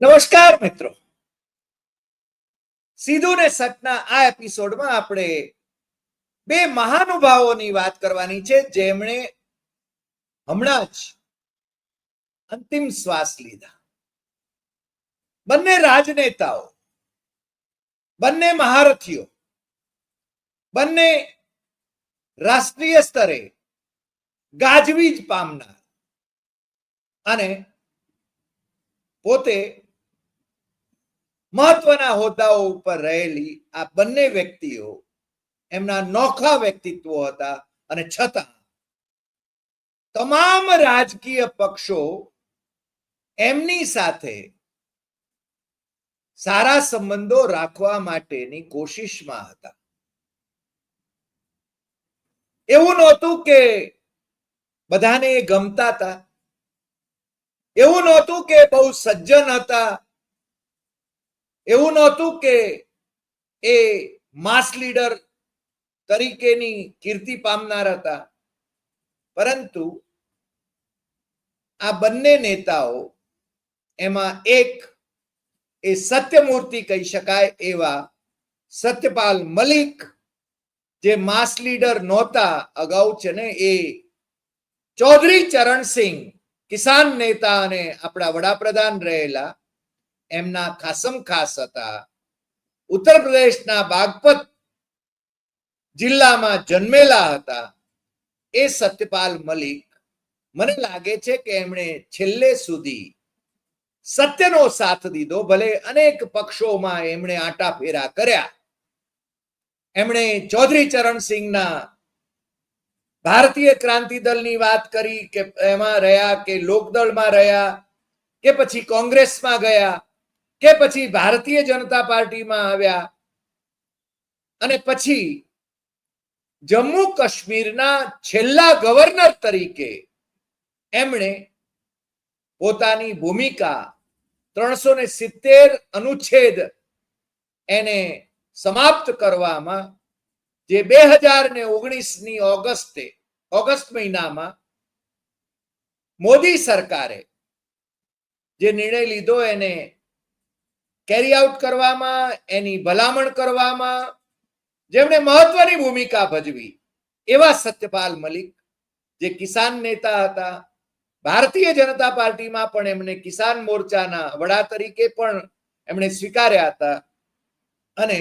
નમસ્કાર મિત્રો. સીધું ને સચના આ એપિસોડમાં આપણે બે મહાનુભાવોની વાત કરવાની છે, જેમણે હમણાં જ અંતિમ શ્વાસ લીધા. બંને રાજનેતાઓ, બંને મહારથીઓ, બંને રાષ્ટ્રીય સ્તરે ગાજવીજ પામનાર અને પોતે મહત્વના હોદ્દાઓ ઉપર રહેલી આ બંને વ્યક્તિઓ એમના નોખા વ્યક્તિત્વ હતા અને છતાં તમામ રાજકીય પક્ષો એમની સાથે સારા સંબંધો રાખવા માટેની કોશિશમાં હતા. એવું નહોતું કે બધાને ગમતા હતા. એવું નહોતું કે બહુ સજ્જન હતા. એવું નહોતું કે એ માસ લીડર તરીકેની કીર્તિ પામનાર હતા. પરંતુ આ બંને નેતાઓ એમાં એક એ સત્યમૂર્તિ કહી શકાય એવા સત્યપાલ મલિક જે માસ લીડર નહોતા અગાઉ છે ને એ ચૌધરી ચરણસિંહ કિસાન નેતા અને આપણા વડાપ્રધાન રહેલા એમના ખાસમ ખાસ હતા. ઉત્તર પ્રદેશના બાગપત જિલ્લામાં જન્મેલા હતા. એ સત્યપાલ મલિક મને લાગે છે કે એમણે છેલ્લે સુધી સત્યનો સાથ દીધો, ભલે અનેક પક્ષોમાં એમણે આટા ફેરા કર્યા. એમણે ચૌધરી ચરણસિંહના ભારતીય ક્રાંતિ દળની વાત કરી કે એમાં રહ્યા કે લોકદળમાં રહ્યા કે પછી કોંગ્રેસમાં ગયા. કે પછી ભારતીય જનતા પાર્ટીમાં આવ્યા અને પછી જમ્મુ કાશ્મીરના છેલ્લા ગવર્નર તરીકે એમણે પોતાની ભૂમિકા ત્રણસો ને સિત્તેર અનુચ્છેદ એને સમાપ્ત કરવામાં જે બે હજાર ને ઓગણીસની ઓગસ્ટે, ઓગસ્ટ મહિનામાં મોદી સરકારે જે નિર્ણય લીધો એને કેરી આઉટ કરવામાં, એની ભલામણ કરવામાં, જેમણે મહત્વની ભૂમિકા ભજવી, એવા સત્યપાલ મલિક, જે કિસાન નેતા હતા. ભારતીય જનતા પાર્ટીમાં પણ એમને કિસાન મોરચાના વડા તરીકે પણ એમણે સ્વીકાર્યા હતા. અને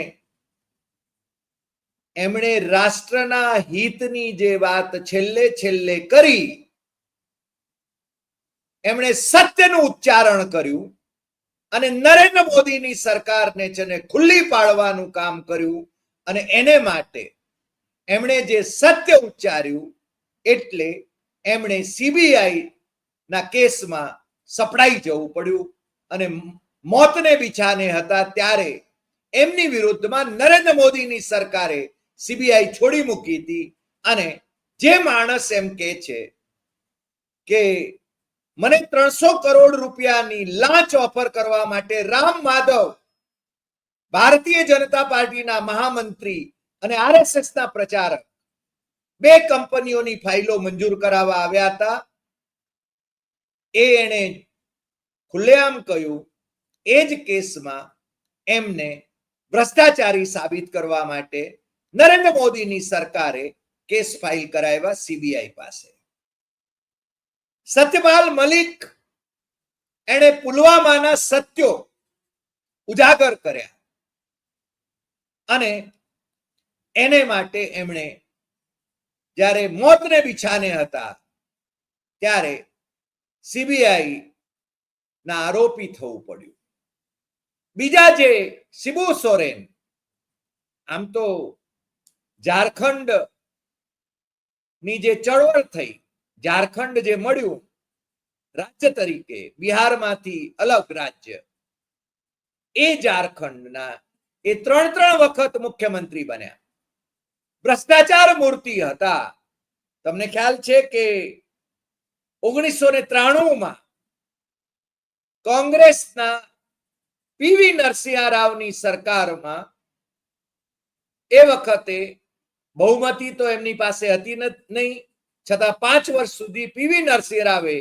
એમણે રાષ્ટ્રના હિતની જે વાત છેલ્લે છેલ્લે કરી, એમણે સત્યનું ઉચ્ચારણ કર્યું. અને નરેન્દ્ર મોદીની સરકારને છે ને ખુલ્લી પાડવાનું કામ કર્યું અને એને માટે એમણે જે સત્ય ઉચ્ચાર્યું એટલે એમણે સીબીઆઈ ના કેસમાં સપડાઈ જવું પડ્યું અને મોતને બિછાને હતા ત્યારે એમની વિરુદ્ધમાં નરેન્દ્ર મોદીની સરકારે સીબીઆઈ છોડી મૂકી હતી. અને જે માણસ એમ કે છે કે મને ત્રણસો કરોડ રૂપિયાની લાંચ ઓફર કરવા માટે રામ માધવ ભારતીય જનતા પાર્ટીના મહામંત્રી અને આરએસએસ ના પ્રચારક બે કંપનીઓની ફાઇલો મંજૂર કરાવવા આવ્યા હતા. એ એણે ખુલ્લેઆમ કહ્યું, એ જ કેસમાં એમને ભ્રષ્ટાચારી સાબિત કરવા માટે નરેન્દ્ર મોદીની સરકારે કેસ ફાઇલ કરાવ્યા સીબીઆઈ પાસે. સત્યપાલ મલિક એને પુલવામાના સત્યો ઉજાગર કર્યા. અને એને માટે એમણે જ્યારે મોતને બિછાને હતા, ત્યારે સીબીઆઈ ના આરોપી થવું પડ્યું. બીજા જે શિબુ સોરેન, આમ તો ઝારખંડની જે ચળવળ થઈ, ઝારખંડ જે મળ્યું રાજ્ય તરીકે બિહારમાંથી અલગ રાજ્ય. એ ઝારખંડના, એ ત્રણ ત્રણ વખત મુખ્યમંત્રી બન્યા. ભ્રષ્ટાચાર મૂર્તિ હતા. તમને ખ્યાલ છે કે ઓગણીસો ને ત્રાણુંમાં કોંગ્રેસના પીવી નરસિંહ રાવની સરકારમાં એ વખતે બહુમતી તો એમની પાસે હતી નહીં, છતાં પાંચ વર્ષ સુધી પીવી નરસિંહ રાવે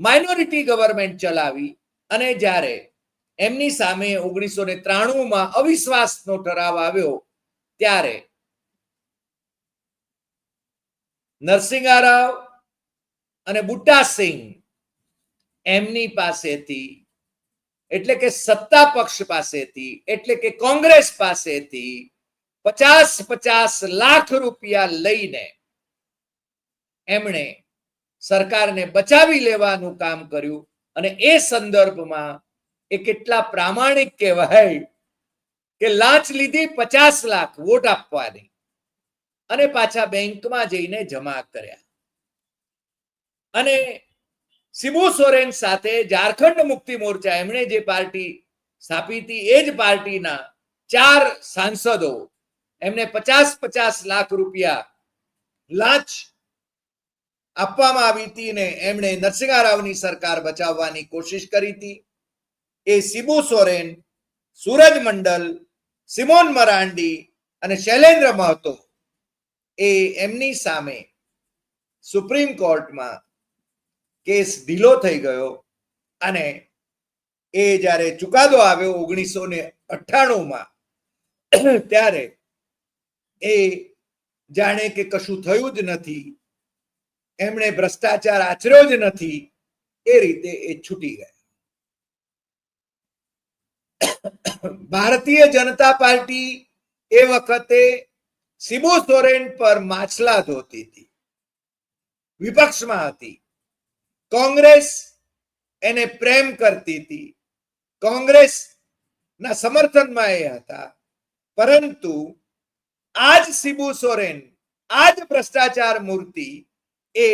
માઇનોરિટી ગવર્મેન્ટ ચલાવી અને જ્યારે એમની સામે ઓગણીસો ને ત્રાણુંમાં અવિશ્વાસનો ઠરાવ આવ્યો, ત્યારે નરસિંહા રાવ અને બુટ્ટા સિંહ એમની પાસેથી, એટલે કે સત્તા પક્ષ પાસેથી, એટલે કે કોંગ્રેસ પાસેથી પચાસ પચાસ લાખ રૂપિયા લઈને એમણે સરકારને બચાવી લેવાનું કામ કર્યું અને એ સંદર્ભમાં એ કેટલા પ્રામાણિક કહેવાય કે લાંચ લીધી પચાસ લાખ વોટ આપવાની અને પાછા બેંકમાં જઈને જમા કર્યા. અને શિબુ સોરેન સાથે ઝારખંડ મુક્તિ મોરચા એમણે જે પાર્ટી સ્થાપી હતી એ જ પાર્ટીના ચાર સાંસદો એમને પચાસ પચાસ લાખ રૂપિયા લાંચ આપવામાં આવી હતી ને એમણે નરસિંહ રાવની સરકાર બચાવવાની કોશિશ કરી હતી. એ સિબુ સોરેન, સૂરજ મંડલ, સિમોન મરાંડી અને શૈલેન્દ્ર મહતો એ એમની સામે સુપ્રીમ કોર્ટમાં કેસ ઢીલો થઈ ગયો અને એ જ્યારે ચુકાદો આવ્યો ઓગણીસો ને અઠ્ઠાણુંમાં, ત્યારે એ જાણે કે કશું થયું જ નથી. એમણે ભ્રષ્ટાચાર આચર્યો જ નથી, એ રીતે એ છૂટી ગયા. ભારતીય જનતા પાર્ટી એ વખતે શિબુ સોરેન પર માછલા ધોતી હતી. વિપક્ષમાં હતી. કોંગ્રેસ એને પ્રેમ કરતી હતી. કોંગ્રેસ ના સમર્થનમાં એ હતા. પરંતુ આજ શિબુ સોરેન, આજ ભ્રષ્ટાચાર મૂર્તિ એ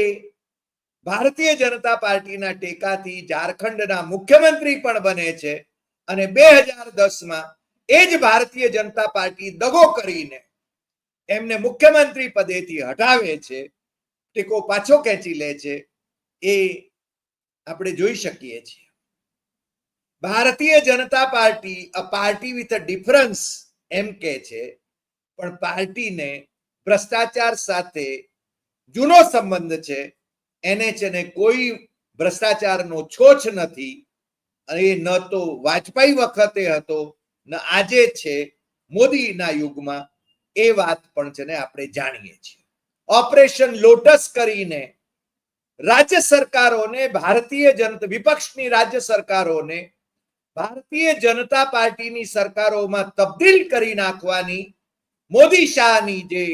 ભારતીય જનતા પાર્ટીના ટેકાથી ઝારખંડના મુખ્યમંત્રી પણ બને છે અને બે હજાર દસમાં એ જ ભારતીય જનતા પાર્ટી દગો કરીને એમને મુખ્યમંત્રી પદેથી હટાવે છે, ટેકો પાછો ખેંચી લે છે, એ આપણે જોઈ શકીએ છીએ. Bharatiya Janata Party a party with a difference એમ કે છે, પણ પાર્ટીને ભ્રષ્ટાચાર સાથે જૂનો સંબંધ છે, એને છે ને કોઈ ભ્રષ્ટાચારનો છોછ નથી, અને ન તો વાજપેયી વખતે હતો, ન આજે છે, મોદીના યુગમાં, એ વાત પણ છે ને આપણે જાણીએ છીએ. ઓપરેશન લોટસ કરીને રાજ્ય સરકારોને, ભારતીય જનતા વિપક્ષની રાજ્ય સરકારોને, ભારતીય જનતા પાર્ટીની સરકારોમાં તબદીલ કરી નાખવાની મોદી શાહની જે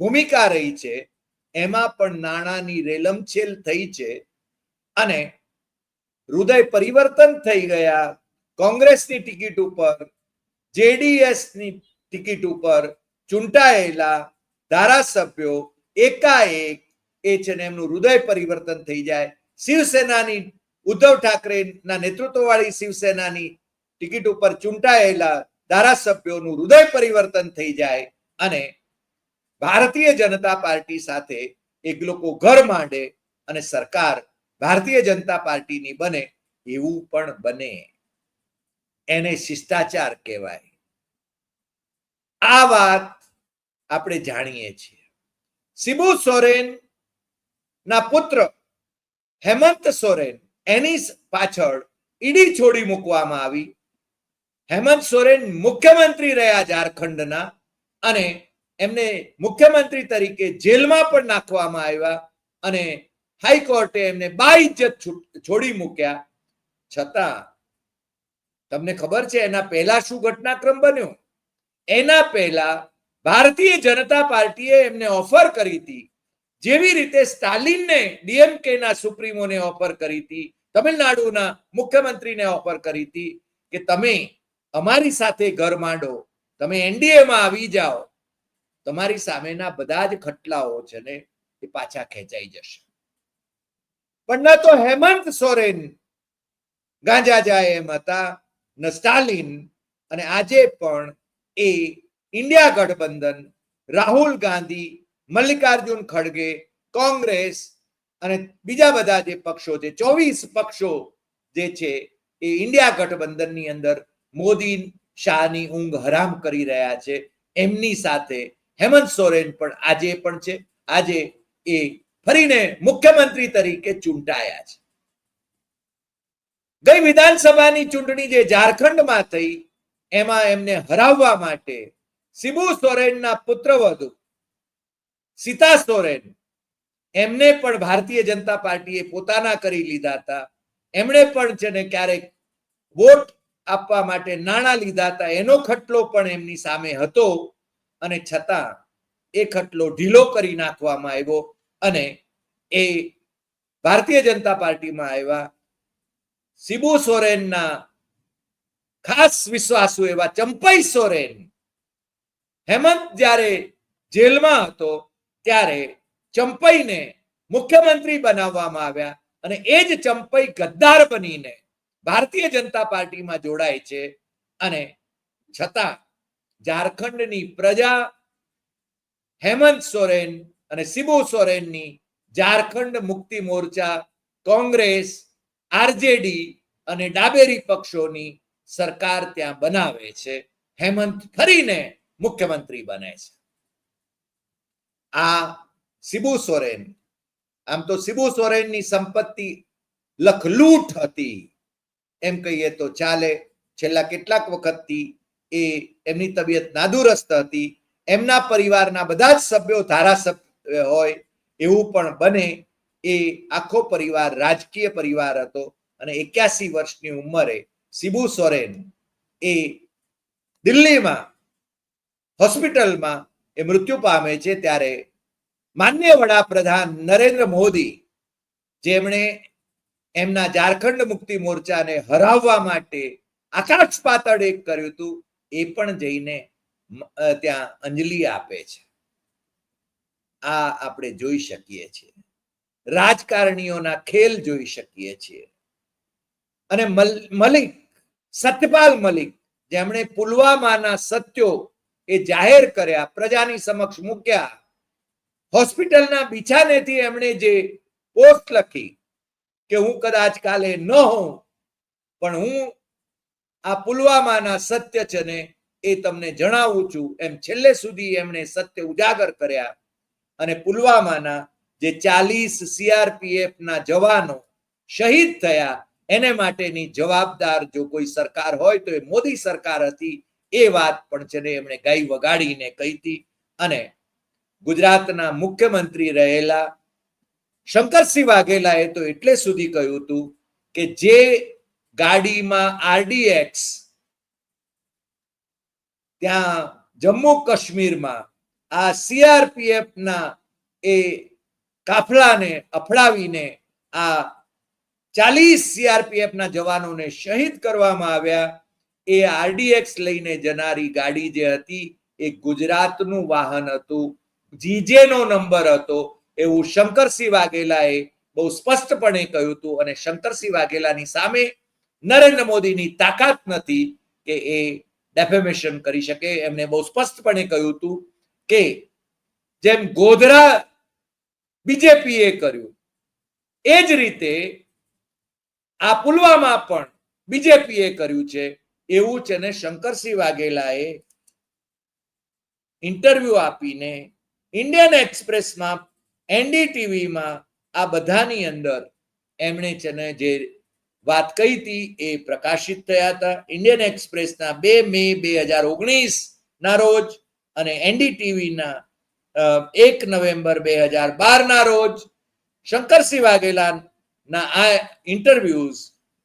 ભૂમિકા રહી છે એમાં પણ નાણાંની રેલમછેલ થઈ છે અને હૃદય પરિવર્તન થઈ ગયા કોંગ્રેસની ટિકિટ ઉપર, જેડીએસની ટિકિટ ઉપર ચૂંટાયેલા ધારાસભ્યો એકાએક એ છે ને એમનું હૃદય પરિવર્તન થઈ જાય. શિવસેનાની ઉદ્ધવ ઠાકરેના નેતૃત્વવાળી શિવસેનાની ટિકિટ ઉપર ચૂંટાયેલા ધારાસભ્યોનું હૃદય પરિવર્તન થઈ જાય અને ભારતીય જનતા પાર્ટી સાથે એક લોકો ઘર માંડે અને સરકાર ભારતીય જનતા પાર્ટીની બને એવું પણ બને. એને શિષ્ટાચાર કહેવાય. આ વાત આપણે જાણીએ છીએ. શિબુ સોરેન ના પુત્ર હેમંત સોરેન એની પાછળ ઈડી છોડી મૂકવામાં આવી. હેમંત સોરેન મુખ્યમંત્રી રહ્યા ઝારખંડના અને એમને મુખ્યમંત્રી તરીકે જેલમાં પણ નાખવામાં આવ્યા અને હાઈકોર્ટે એમને બાઇજ્જત છોડી મૂક્યા. છતાં, તમને ખબર છે એના પહેલા શું ઘટનાક્રમ બન્યો? એના પહેલા ભારતીય જનતા પાર્ટીએ એમને ઓફર કરી હતી. જેવી રીતે સ્ટાલિનને ડીએમકેના સુપ્રીમોને ઓફર કરી હતી, તમિલનાડુના મુખ્યમંત્રીને ઓફર કરી હતી કે તમે અમારી સાથે ઘર માંડો, તમે એનડીએમાં આવી જાઓ તમારી સામેના બધા જ ખટલાઓ છે ને, એ પાછા ખેંચાઈ જશે. પણ ન તો હેમંત સોરેન, ગાંજા જાય એમ હતા, ન સ્ટાલિન, અને આજે પણ એ ઇન્ડિયા ગઠબંધન, રાહુલ ગાંધી, મલ્લિકાર્જુન ખડગે, કોંગ્રેસ અને બીજા બધા જે પક્ષો છે, ચોવીસ પક્ષો જે છે, એ ઇન્ડિયા ગઠબંધનની અંદર મોદી શાહની ઊંઘ હરામ કરી રહ્યા છે, એમની સાથે હેમંત સોરેન પણ આજે પણ છે. આજે એ ફરીને મુખ્યમંત્રી તરીકે ચૂંટાયા છે. ગઈ વિધાનસભાની ચૂંટણી જે ઝારખંડમાં થઈ, એમાં એમને હરાવવા માટે શિબુ સોરેનના પુત્રવધુ સીતા સોરેન એમને પણ ભારતીય જનતા પાર્ટીએ પોતાના કરી લીધા હતા. એમણે પણ છે ને ક્યારેક વોટ આપવા માટે નાણાં લીધા હતા. એનો ખટલો પણ એમની સામે હતો. અને છતાં એ ખટલો ઢીલો કરી નાખવામાં આવ્યો અને એ ભારતીય જનતા પાર્ટીમાં આવ્યા. શિબુ સોરેનના ખાસ વિશ્વાસુ એવા ચંપઈ સોરેન. હેમંત જ્યારે જેલમાં હતો ત્યારે ચંપઈને મુખ્યમંત્રી બનાવવામાં આવ્યા અને એ જ ચંપઈ ગદ્દાર બનીને ભારતીય જનતા પાર્ટીમાં જોડાય છે અને છતાં ઝારખંડની પ્રજા હેમંત સોરેન અને શિબુ સોરેનની ઝારખંડ મુક્તિ મોરચા કોંગ્રેસ, આરજેડી અને ડાબેરી પક્ષોની સરકાર ત્યાં બનાવે છે. હેમંત ફરીને મુખ્યમંત્રી બને છે. આ શિબુ સોરેન, આમ તો શિબુ સોરેનની સંપત્તિ લખલૂટ હતી. એમ કહીએ તો ચાલે, છેલ્લા કેટલાક વખતથી એ એમની તબિયત નાદુરસ્ત હતી. એમના પરિવારના બધા જ સભ્યો ધારાસભ્ય હોય એવું પણ બને. એ આખો પરિવાર રાજકીય પરિવાર હતો અને એક્યાસી વર્ષની ઉંમરે શિબુ સોરેન એ દિલ્હીમાં હોસ્પિટલમાં એ મૃત્યુ પામે છે ત્યારે માન્ય વડાપ્રધાન નરેન્દ્ર મોદી, જેમણે એમના ઝારખંડ મુક્તિ મોરચાને હરાવવા માટે આકાશ પાતળ એક કર્યું હતું એ પણ જઈને ત્યાં અંજલિ આપે છે. આ આપણે જોઈ શકીએ છીએ. રાજકારણીઓના ખેલ જોઈ શકીએ છીએ. અને મલિક, સત્યપાલ મલિક, જેમણે પુલવામાના સત્યો એ જાહેર કર્યા, પ્રજાની સમક્ષ મૂક્યા. હોસ્પિટલના બિછાનેથી એમણે જે પોસ્ટ લખી કે હું કદાચ કાલે ન હોઉં, પણ હું આ પુલવામાના સત્ય છે ને એ તમને જણાવું છું. એમ છેલ્લે સુધી એમણે સત્ય ઉજાગર કર્યા. અને પુલવામાના જે ચાલીસ સીઆરપીએફ ના જવાનો શહીદ થયા, એને માટેની જવાબદાર જો કોઈ સરકાર હોય તો એ મોદી સરકાર હતી. એ વાત પણ છે ને એમણે ગાઈ વગાડીને કહી હતી. અને ગુજરાતના મુખ્યમંત્રી રહેલા શંકરસિંહ વાઘેલાએ તો એટલે સુધી કહ્યું હતું કે જે ગાડીમાં આરડીએક્સ ત્યાં જમ્મુ કાશ્મીરમાં આ સીઆરપીએફના એ કાફલાને અફડાવીને આ ચાલીસ સીઆરપીએફના જવાનોને શહીદ કરવામાં આવ્યા. એ આરડીએક્સ લઈને જનારી ગાડી જે હતી એ ગુજરાતનું વાહન હતું. જીજે નો નંબર હતો. એવું શંકરસિંહ વાઘેલાએ બહુ સ્પષ્ટપણે કહ્યું હતું અને શંકરસિંહ વાઘેલાની સામે નરેન્દ્ર મોદીની તાકાત નથી કે એ ડેફેમેશન કરી શકે. એમને બહુ સ્પષ્ટપણે કહ્યું હતું કે જેમ ગોધરા બીજેપીએ કર્યું, એ જ રીતે આ પુલવામા પણ બીજેપીએ કર્યું છે. એવું છે ને શંકરસિંહ વાઘેલાએ ઇન્ટરવ્યુ આપીને ઇન્ડિયન એક્સપ્રેસમાં, એનડીટીવીમાં આ બધાની અંદર એમણે છે ને જે વાત કહી હતી એ પ્રકાશિત થયા હતા. ઇન્ડિયન એક્સપ્રેસના બે મે બે હજાર ઓગણીસ ના રોજ અને એનડીટીવીના એક નવેમ્બર બે હજાર બાર ના રોજ શંકરસિંહ વાઘેલા ના આ ઇન્ટરવ્યુઝ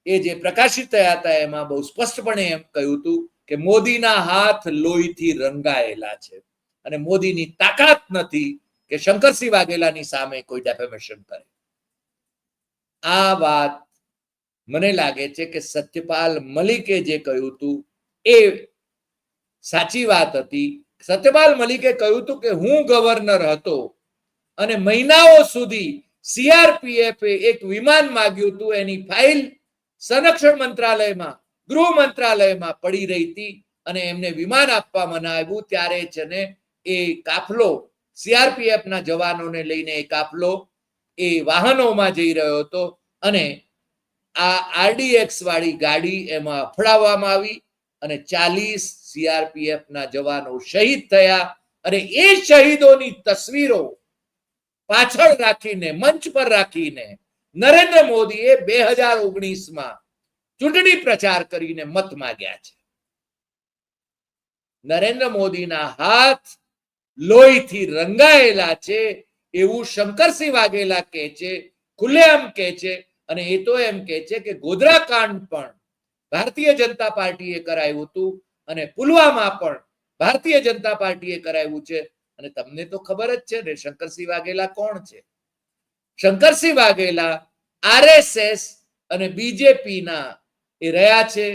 એ જે પ્રકાશિત થયા હતા એમાં બહુ સ્પષ્ટપણે એમ કહ્યું હતું કે મોદીના હાથ લોહીથી રંગાયેલા છે. અને મોદીની તાકાત નથી કે શંકરસિંહ વાઘેલાની સામે કોઈ ડેફેમેશન કરે. આ વાત મને લાગે છે કે સત્યપાલ મલિકે જે કહ્યું હતું એ સાચી વાત હતી. સત્યપાલ મલિકે કહ્યું હતું કે હું ગવર્નર હતો અને મહિનાઓ સુધી સીઆરપીએફ એક વિમાન માગ્યું હતું. એની ફાઇલ સંરક્ષણ મંત્રાલયમાં, ગૃહ મંત્રાલયમાં પડી રહી હતી અને એમને વિમાન આપવામાં મનાવ્યું ત્યારે છે ને એ કાફલો સીઆરપીએફના જવાનોને લઈને એ કાફલો એ વાહનોમાં જઈ રહ્યો હતો અને આ આરડીએક્સ વાળી ગાડી એમાં અફડાવવામાં આવી અને ચાલીસ સીઆરપીએફ ના જવાનો શહીદ થયા અને એ શહીદોની તસવીરો પાછળ રાખીને, મંચ પર રાખીને નરેન્દ્ર મોદીએ બે હજાર ઓગણીસમાં ચૂંટણી પ્રચાર કરીને મત માગ્યા છે. નરેન્દ્ર મોદીના હાથ લોહીથી રંગાયેલા છે, એવું શંકરસિંહ વાઘેલા કહે છે, ખુલ્લેઆમ કહે છે અને એ તો એમ કે છે કે ગોધરા કાંડ પણ ભારતીય જનતા પાર્ટીએ કરાયું હતું અને પુલવામા પણ ભારતીય જનતા પાર્ટીએ કરાવ્યું છે. અને તમને તો ખબર જ છે ને, શંકરસિંહ વાઘેલા કોણ છે? શંકરસિંહ વાઘેલા આરએસએસ અને બીજેપી ના એ રહ્યા છે.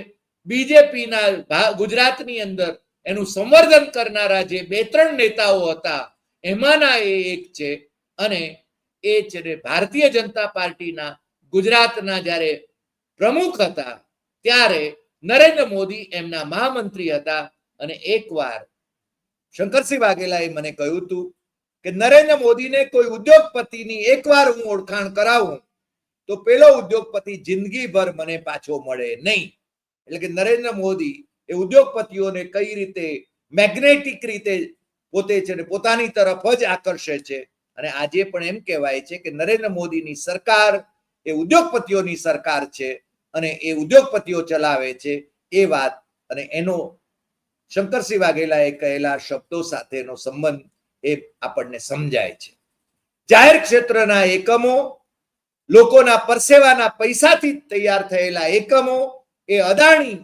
બીજેપીના ગુજરાતની અંદર એનું સંવર્ધન કરનારા જે બે ત્રણ નેતાઓ હતા, એમાંના એ એક છે અને એ છે ને, ભારતીય જનતા પાર્ટીના ગુજરાતના જ્યારે પ્રમુખ હતા, ત્યારે નરેન્દ્ર મોદી એમના મહામંત્રી હતા. અને એકવાર શંકરસિંહ વાઘેલાએ મને કહ્યું હતું કે, નરેન્દ્ર મોદીને કોઈ ઉદ્યોગપતિની એકવાર હું ઓળખાણ કરાવું, તો પેલો ઉદ્યોગપતિ જિંદગીભર મને પાછો મળે નહીં. એટલે કે નરેન્દ્ર મોદી એ ઉદ્યોગપતિઓને કઈ રીતે મેગ્નેટિક રીતે પોતે છે ને પોતાની તરફ જ આકર્ષે છે. અને આજે પણ એમ કહેવાય છે કે, નરેન્દ્ર મોદીની સરકાર એ ઉદ્યોગપતિઓની સરકાર છે અને એ ઉદ્યોગપતિઓ ચલાવે છે, એ વાત અને એનો શંકરસિંહ વાઘેલાએ કહેલા શબ્દો સાથેનો સંબંધ એ આપણને સમજાય છે. જાહેર ક્ષેત્રના એકમો, લોકોના પરસેવાના પૈસાથી તૈયાર થયેલા એકમો એ અદાણી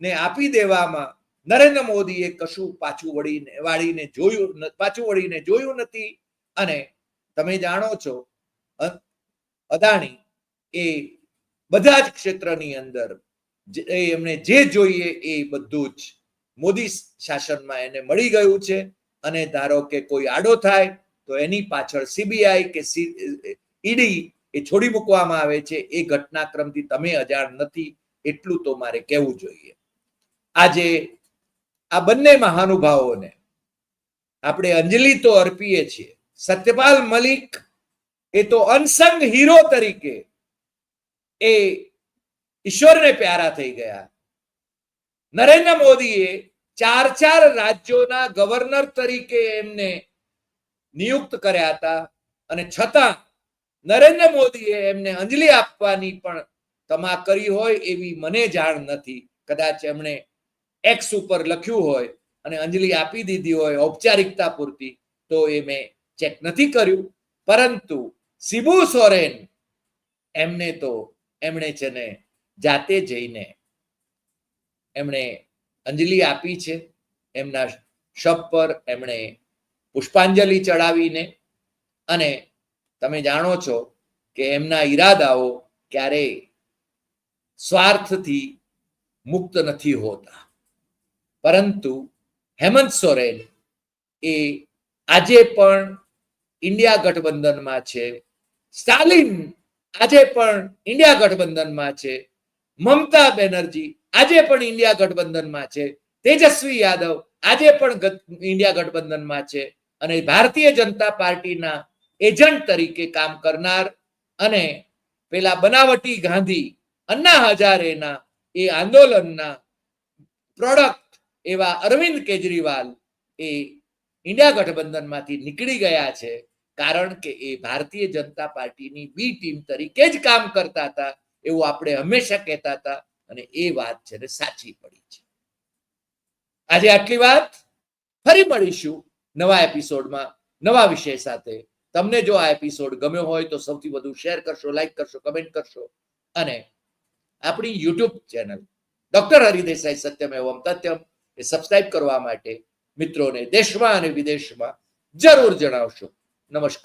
ને આપી દેવામાં નરેન્દ્ર મોદીએ કશું પાછું વળીને, વાળીને જોયું પાછું વળીને જોયું નથી. અને તમે જાણો છો અદાણી એ બધા જ ક્ષેત્રની અંદર એમને જે જોઈએ એ બધું જ મોદી શાસનમાં એને મળી ગયું છે. અને ધારો કે કોઈ આડો થાય, તો એની પાછળ સીબીઆઈ કે ઈડી એ છોડી મૂકવામાં આવે છે. એ ઘટનાક્રમથી તમે અજાણ નથી, એટલું તો મારે કહેવું જોઈએ. આજે આ બંને મહાનુભાવોને આપણે અંજલિ તો અર્પીએ છીએ. સત્યપાલ મલિક એ તો અનસંગ હીરો તરીકે એ ઈશ્વરને પ્યારા થઈ ગયા. નરેન્દ્ર મોદીએ ચાર ચાર રાજ્યોના ગવર્નર તરીકે એમને નિયુક્ત કર્યા હતા અને છતાં નરેન્દ્ર મોદીએ એમને અંજલિ આપવાની પણ તમા કરી હોય એવી મને જાણ નથી. કદાચ એમણે એક્સ ઉપર લખ્યું હોય અને અંજલિ આપી દીધી હોય ઔપચારિકતા પૂરતી, તો એ મેં ચેક નથી કર્યું. પરંતુ સિબુ સોરેન એમને તો એમણે છે ને જાતે જઈને એમણે અંજલિ આપી છે. એમના શબ પર એમણે પુષ્પાંજલિ ચડાવીને અને તમે જાણો છો કે એમના ઈરાદાઓ ક્યારેય સ્વાર્થથી મુક્ત નથી હોતા. પરંતુ હેમંત સોરેન એ આજે પણ ઇન્ડિયા ગઠબંધનમાં છે. સ્ટાલિન આજે પણ ઇન્ડિયા ગઠબંધનમાં છે. મમતા બેનર્જી આજે પણ ઇન્ડિયા ગઠબંધનમાં છે. તેજસ્વી યાદવ આજે પણ ઇન્ડિયા ગઠબંધનમાં છે. અને ભારતીય જનતા પાર્ટીના એજન્ટ તરીકે કામ કરનાર અને પેલા બનાવટી ગાંધી, અન્ના હજારેના એ આંદોલનના પ્રોડક્ટ એવા અરવિંદ કેજરીવાલ એ ઇન્ડિયા ગઠબંધનમાંથી નીકળી ગયા છે. કારણ કે એ ભારતીય જનતા પાર્ટીની બી ટીમ તરીકે જ કામ કરતા હતા, એવું આપણે હંમેશા કહેતા હતા અને એ વાત છે ને સાચી પડી છે. આજે આટલી વાત, ફરી મળીશું નવા એપિસોડમાં નવા વિષય સાથે. તમને જો આ એપિસોડ ગમ્યો હોય તો સૌથી વધુ શેર કરશો, લાઈક કરશો, કમેન્ટ કરશો અને આપણી YouTube channel doctor Hari Desai Satyam Evam Tathyam એ સબસ્ક્રાઇબ કરવા માટે મિત્રોને દેશમાં અને વિદેશમાં જરૂર જણાવશો. નમસ્કાર